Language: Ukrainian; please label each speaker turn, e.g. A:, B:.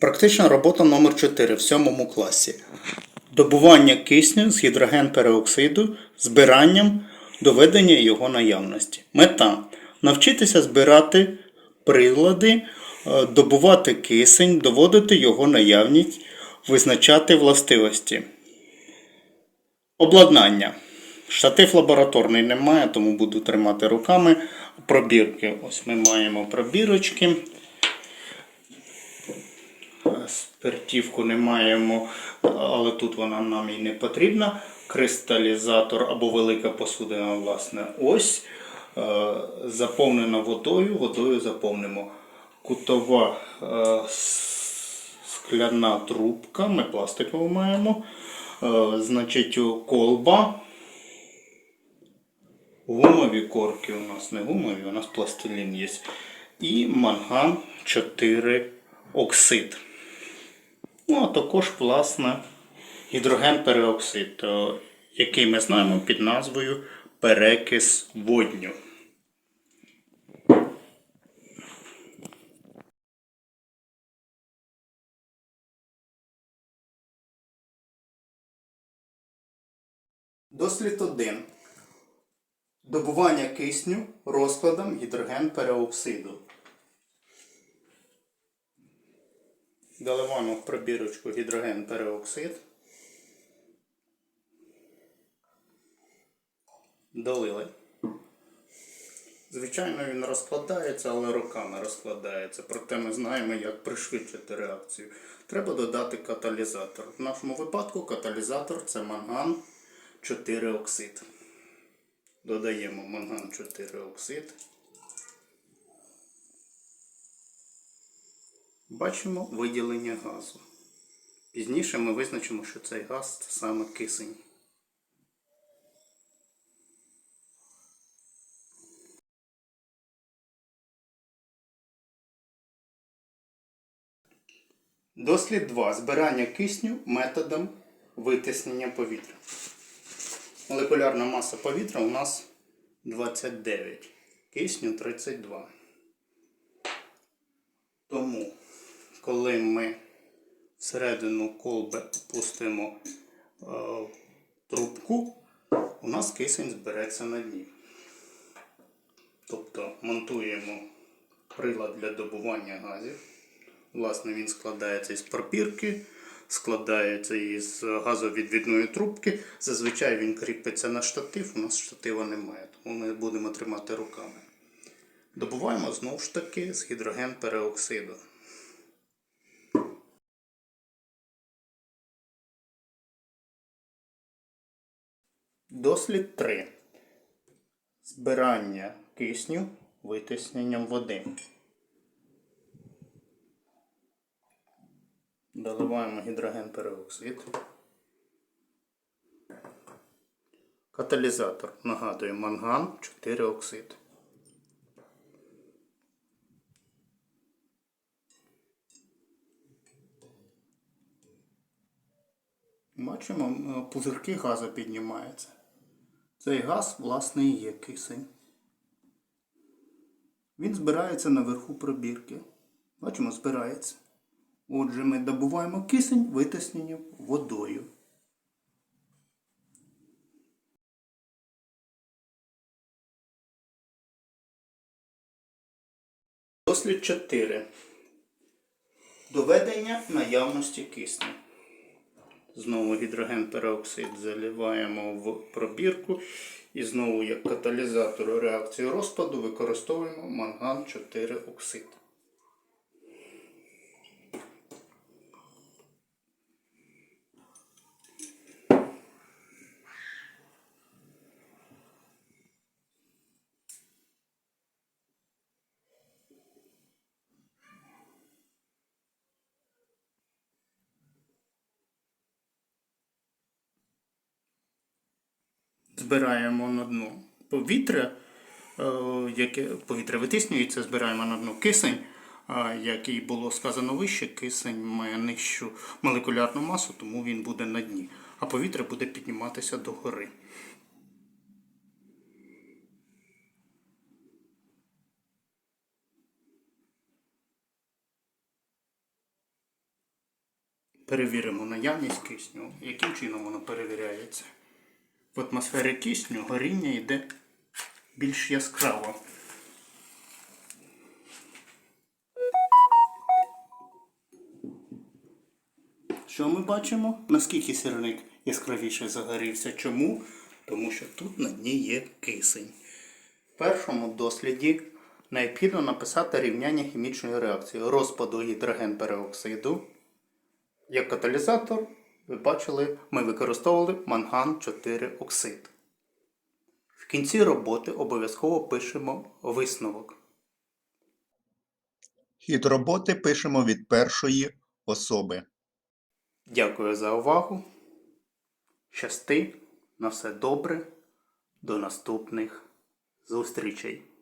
A: Практична робота номер 4 в 7 класі. Добування кисню з гідрогенпероксиду збиранням доведення його наявності. Мета навчитися збирати прилади, е, добувати кисень, доводити його наявність, визначати властивості. Обладнання. Штатив лабораторний немає, тому буду тримати руками. Пробірки. Ось ми маємо пробірочки. Спиртівку не маємо, але тут вона нам і не потрібна. Кристалізатор або велика посудина, власне, ось. Е, Заповнена водою, водою заповнимо. Кутова е, скляна трубка, ми пластикову маємо. Е, Значить, колба. Гумові корки у нас не гумові, у нас пластилін є. І манган 4 оксид. Ну, а також, власне, гідроген-переоксид, який ми знаємо під назвою перекис водню. Дослід 1. Добування кисню розкладом гідроген-переоксиду. Доливаємо в пробірочку гідроген-переоксид. Долили. Звичайно, він розкладається, але руками розкладається. Проте ми знаємо, як пришвидшити реакцію. Треба додати каталізатор. В нашому випадку каталізатор це манган 4 оксид. Додаємо манган 4 оксид. Бачимо виділення газу. Пізніше ми визначимо, що цей газ це саме кисень. Дослід 2. Збирання кисню методом витиснення повітря. Молекулярна маса повітря у нас 29, кисню 32. Тому, коли ми всередину колби пустимо е, трубку, у нас кисень збереться на дні. Тобто монтуємо прилад для добування газів. Власне, він складається із пропірки, складається із газовідвідної трубки. Зазвичай він кріпиться на штатив, у нас штатива немає, тому ми будемо тримати руками. Добуваємо знову ж таки з гідроген-переоксиду. Дослід 3. Збирання кисню витисненням води. Доливаємо гідроген-переоксид. Каталізатор. Нагадую, манган 4 оксид. Бачимо, пузирки газу піднімаються. Цей газ, власне, і є кисень. Він збирається наверху пробірки. Бачимо, збирається. Отже, ми добуваємо кисень витисненням водою. Дослід 4. Доведення наявності кисню. Знову гідроген-переоксид заливаємо в пробірку. І знову як каталізатор реакції розпаду використовуємо манган 4 оксид. Збираємо на дно повітря, е, яке повітря витиснюється, збираємо на дно кисень. Як і було сказано вище, кисень має нижчу молекулярну масу, тому він буде на дні. А повітря буде підніматися догори. перевіримо наявність кисню. Яким чином воно перевіряється? В атмосфері кисню горіння йде більш яскраво. Що ми бачимо? Наскільки сірник яскравіше загорівся? Чому? Тому що тут на дні є кисень. В першому досліді необхідно написати рівняння хімічної реакції розпаду гідрогенпероксиду. Як каталізатор, ви бачили, ми використовували манган 4 оксид. В кінці роботи обов'язково пишемо висновок.
B: Хід роботи пишемо від першої особи.
A: Дякую за увагу. Щасти, на все добре. До наступних зустрічей.